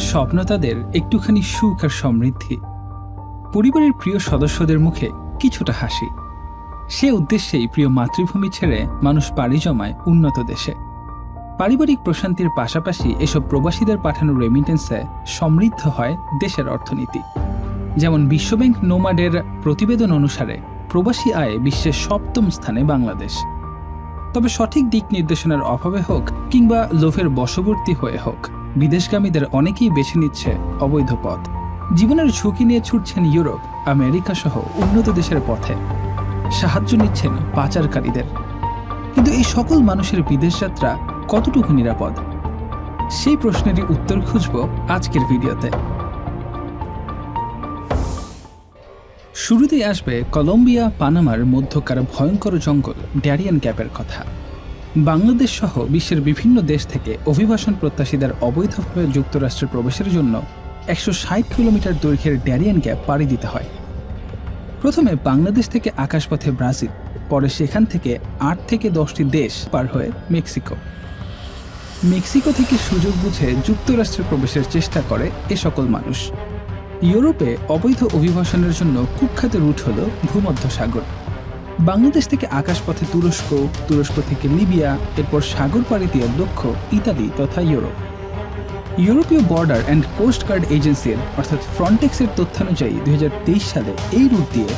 স্বপ্ন তাদের একটুখানি সুখ আর সমৃদ্ধি। পরিবারের প্রিয় সদস্যদের মুখে কিছুটা হাসি। সে উদ্দেশ্যেই প্রিয় মাতৃভূমি ছেড়ে মানুষ পাড়ি জমায় উন্নত দেশে। পারিবারিক প্রশান্তির পাশাপাশি এসব প্রবাসীদের পাঠানো রেমিটেন্সে সমৃদ্ধ হয় দেশের অর্থনীতি। যেমন বিশ্বব্যাংক নোমাডের প্রতিবেদন অনুসারে, প্রবাসী আয়ে বিশ্বের সপ্তম স্থানে বাংলাদেশ। তবে সঠিক দিক নির্দেশনার অভাবে হোক কিংবা লোভের বশবর্তী হয়ে হোক বিদেশগামীদের অনেকেই বেছে নিচ্ছে অবৈধ পথ। জীবনের ঝুঁকি নিয়ে ছুটছেন ইউরোপ, আমেরিকা সহ উন্নত দেশের পথে। সাহায্য নিচ্ছেন পাচারকারীদের। কিন্তু এই সকল মানুষের বিদেশ যাত্রা কতটুকু নিরাপদ? সেই প্রশ্নেরই উত্তর খুঁজব আজকের ভিডিওতে। শুরুতেই আসবে কলম্বিয়া, পানামার মধ্যকার ভয়ঙ্কর জঙ্গল ড্যারিয়ান গ্যাপের কথা। বাংলাদেশ সহ বিশ্বের বিভিন্ন দেশ থেকে অভিবাসন প্রত্যাশীদের অবৈধভাবে যুক্তরাষ্ট্রে প্রবেশের জন্য একশো ষাট কিলোমিটার দৈর্ঘ্যের ড্যারিয়ান গ্যাপ পাড়ি দিতে হয়। প্রথমে বাংলাদেশ থেকে আকাশপথে ব্রাজিল, পরে সেখান থেকে আট থেকে দশটি দেশ পার হয়ে মেক্সিকো। মেক্সিকো থেকে সুযোগ বুঝে যুক্তরাষ্ট্রে প্রবেশের চেষ্টা করে এ সকল মানুষ। ইউরোপে অবৈধ অভিবাসনের জন্য কুখ্যাত রুট হল ভূমধ্যসাগর। বাংলাদেশ থেকে আকাশপথে তুরস্ক তুরস্ক থেকে লিবিয়া, এরপর সাগর পাড়ি দিয়ে লক্ষ্য ইতালি তথা ইউরোপ। ইউরোপীয় বর্ডার অ্যান্ড কোস্ট গার্ড এজেন্সির, অর্থাৎ ফ্রন্টেক্সের তথ্যানুযায়ী দুই হাজার তেইশ সালে এই রুট দিয়ে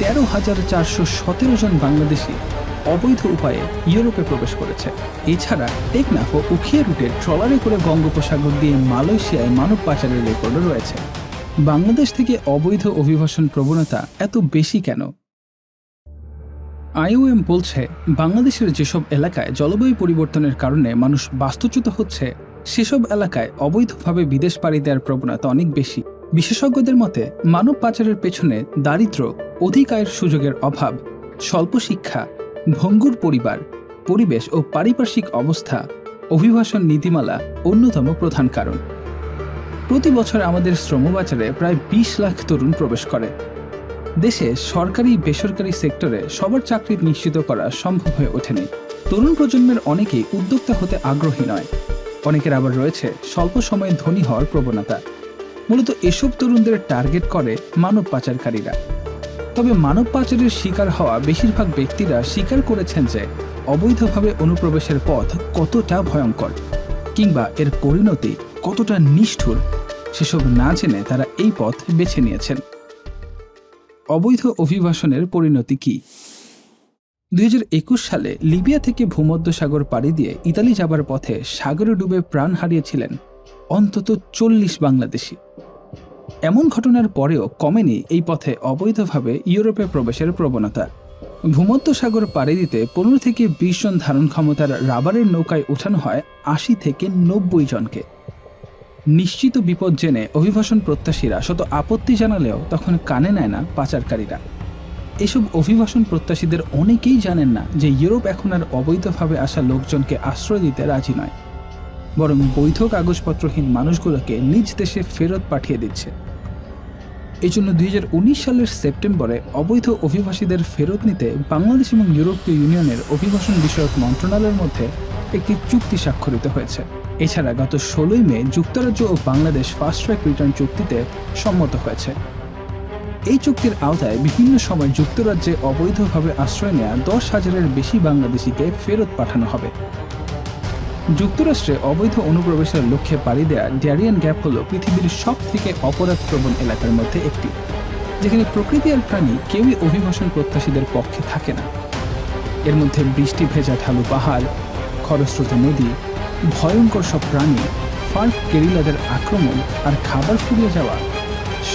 তেরো হাজার চারশো সতেরো জন বাংলাদেশি অবৈধ উপায়ে ইউরোপে প্রবেশ করেছে। এছাড়া টেকনাফ ও উখিয়া রুটে ট্রলারে করে বঙ্গোপসাগর দিয়ে মালয়েশিয়ায় মানব পাচারের রেকর্ডও রয়েছে। বাংলাদেশ থেকে অবৈধ অভিবাসন প্রবণতা এত বেশি কেন? আইওএম বলছে, বাংলাদেশের যেসব এলাকায় জলবায়ু পরিবর্তনের কারণে মানুষ বাস্তুচ্যুত হচ্ছে, সেসব এলাকায় অবৈধভাবে বিদেশ পাড়ি দেওয়ার প্রবণতা অনেক বেশি। বিশেষজ্ঞদের মতে, মানব পাচারের পেছনে দারিদ্র, অধিক আয়ের সুযোগের অভাব, স্বল্প শিক্ষা, ভঙ্গুর পরিবার, পরিবেশ ও পারিপার্শ্বিক অবস্থা, অভিবাসন নীতিমালা অন্যতম প্রধান কারণ। প্রতি বছর আমাদের শ্রমবাজারে প্রায় বিশ লাখ তরুণ প্রবেশ করে। দেশে সরকারি, বেসরকারি সেক্টরে সবার চাকরি নিশ্চিত করা সম্ভব হয়ে ওঠেনি। তরুণ প্রজন্মের অনেকেই উদ্যোক্তা হতে আগ্রহী নয়। অনেকের আবার রয়েছে স্বল্প সময়ে ধনী হওয়ার প্রবণতা। মূলত এসব তরুণদের টার্গেট করে মানব পাচারকারীরা। তবে মানব পাচারের শিকার হওয়া বেশিরভাগ ব্যক্তিরা স্বীকার করেছেন যে অবৈধভাবে অনুপ্রবেশের পথ কতটা ভয়ঙ্কর কিংবা এর পরিণতি কতটা নিষ্ঠুর, সেসব না জেনে তারা এই পথ বেছে নিয়েছেন। অবৈধ অভিবাসনের পরিণতি কি? দুই সালে লিবিয়া থেকে ভূমধ্যসাগর পাড়ি দিয়ে ইতালি যাবার পথে সাগরে ডুবে প্রাণ হারিয়েছিলেন অন্তত চল্লিশ বাংলাদেশি। এমন ঘটনার পরেও কমেনি এই পথে অবৈধভাবে ইউরোপে প্রবেশের প্রবণতা। ভূমধ্যসাগর পাড়ি দিতে পনেরো থেকে বিশ জন ধারণ ক্ষমতার রাবারের নৌকায় ওঠানো হয় আশি থেকে নব্বই জনকে। নিশ্চিত বিপদ জেনে অভিবাসন প্রত্যাশীরা শত আপত্তি জানালেও তখন কানে নেয় না পাচারকারীরা। এসব অভিবাসন প্রত্যাশীদের অনেকেই জানেন না যে ইউরোপ এখন আর অবৈধভাবে আসা লোকজনকে আশ্রয় দিতে রাজি নয়। বরং বৈধ কাগজপত্রহীন মানুষগুলোকে নিজ দেশে ফেরত পাঠিয়ে দিচ্ছে। এই জন্য দুই সালের সেপ্টেম্বরে অবৈধ অভিবাসীদের ফেরত নিতে বাংলাদেশ এবং ইউরোপীয় ইউনিয়নের অভিবাসন বিষয়ক মন্ত্রণালয়ের মধ্যে একটি চুক্তি স্বাক্ষরিত হয়েছে। এছাড়া গত ষোলোই মে যুক্তরাজ্য ও বাংলাদেশ ফাস্ট ট্র্যাক রিটার্ন চুক্তিতে সম্মত হয়েছে। এই চুক্তির আওতায় বিভিন্ন সময় যুক্তরাজ্যে অবৈধভাবে আশ্রয় নেওয়া দশ হাজারের বেশি বাংলাদেশিকে ফেরত পাঠানো হবে। যুক্তরাষ্ট্রে অবৈধ অনুপ্রবেশের লক্ষ্যে পাড়ি দেয়া ড্যারিয়ান গ্যাপ হল পৃথিবীর সব থেকে অপরাধপ্রবণ এলাকার মধ্যে একটি, যেখানে প্রকৃতি আর প্রাণী কেউই অভিবাসন প্রত্যাশীদের পক্ষে থাকে না। এর মধ্যে বৃষ্টি ভেজা ঢালু পাহাড়, খরস্রোত নদী ভয়ঙ্কর সব প্রাণী ফার্ক গেরিলাদের আক্রমণ আর খাবার ফুরিয়ে যাওয়া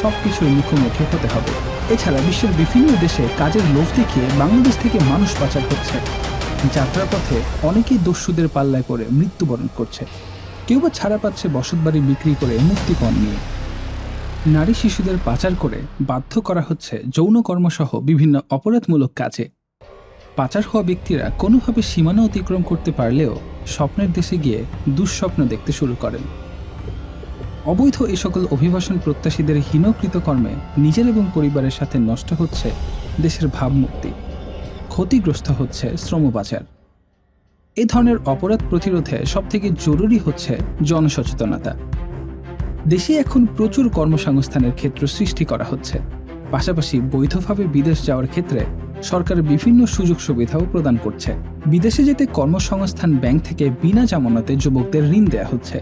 সব কিছুর মুখোমুখি হতে হবে। এছাড়া বিশ্বের বিভিন্ন দেশে কাজের লোভ দেখিয়ে বাংলাদেশ থেকে মানুষ পাচার হচ্ছে। যাত্রাপথে অনেকেই দস্যুদের পাল্লায় করে মৃত্যুবরণ করছে। কেউ বা ছাড়া পাচ্ছে বসতবাড়ি বিক্রি করে মুক্তিপণ নিয়ে। নারী শিশুদের পাচার করে বাধ্য করা হচ্ছে যৌনকর্মসহ বিভিন্ন অপরাধমূলক কাজে। পাচার হওয়া ব্যক্তিরা কোনোভাবে সীমানা অতিক্রম করতে পারলেও স্বপ্নের দেশে গিয়ে দুঃস্বপ্ন দেখতে শুরু করেন। অবৈধ এ সকল অভিবাসন প্রত্যাশীদের হীনকৃত কর্মে নিজের এবং পরিবারের সাথে নষ্ট হচ্ছে দেশের ভাবমূর্তি। ক্ষতিগ্রস্ত হচ্ছে শ্রমবাজার এ ধরনের অপরাধ প্রতিরোধে সবথেকে জরুরি হচ্ছে জনসচেতনতা। দেশে এখন প্রচুর কর্মসংস্থানের ক্ষেত্র সৃষ্টি করা হচ্ছে। পাশাপাশি বৈধভাবে বিদেশ যাওয়ার ক্ষেত্রে সরকার বিভিন্ন সুযোগ সুবিধাও প্রদান করছে। বিদেশে যেতে কর্মসংস্থান ব্যাংক থেকে বিনা জামানতে যুবকদের ঋণ দেওয়া হচ্ছে।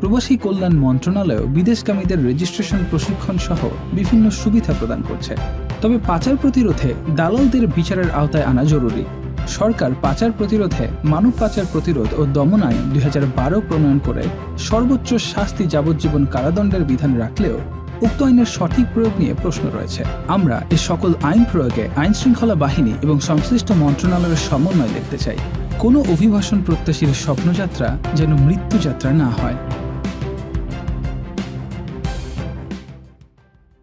প্রবাসী কল্যাণ মন্ত্রণালয়ও বিদেশগামীদের রেজিস্ট্রেশন প্রশিক্ষণ সহ বিভিন্ন সুবিধা প্রদান করছে। তবে পাচার প্রতিরোধে দালালদের বিচারের আওতায় আনা জরুরি। সরকার পাচার প্রতিরোধে মানব পাচার প্রতিরোধ ও দমন আইন দুই হাজার বারো প্রণয়ন করে সর্বোচ্চ শাস্তি যাবজ্জীবন কারাদণ্ডের বিধান রাখলেও উক্ত আইনের সঠিক প্রয়োগ নিয়ে প্রশ্ন রয়েছে। আমরা এ সকল আইন প্রয়োগে আইন শৃঙ্খলা বাহিনী এবং সংশ্লিষ্ট মন্ত্রণালয়ের সমন্বয় দেখতে চাই। কোনো অভিবাসন প্রত্যাশীর স্বপ্নযাত্রা যেন মৃত্যুযাত্রা না হয়।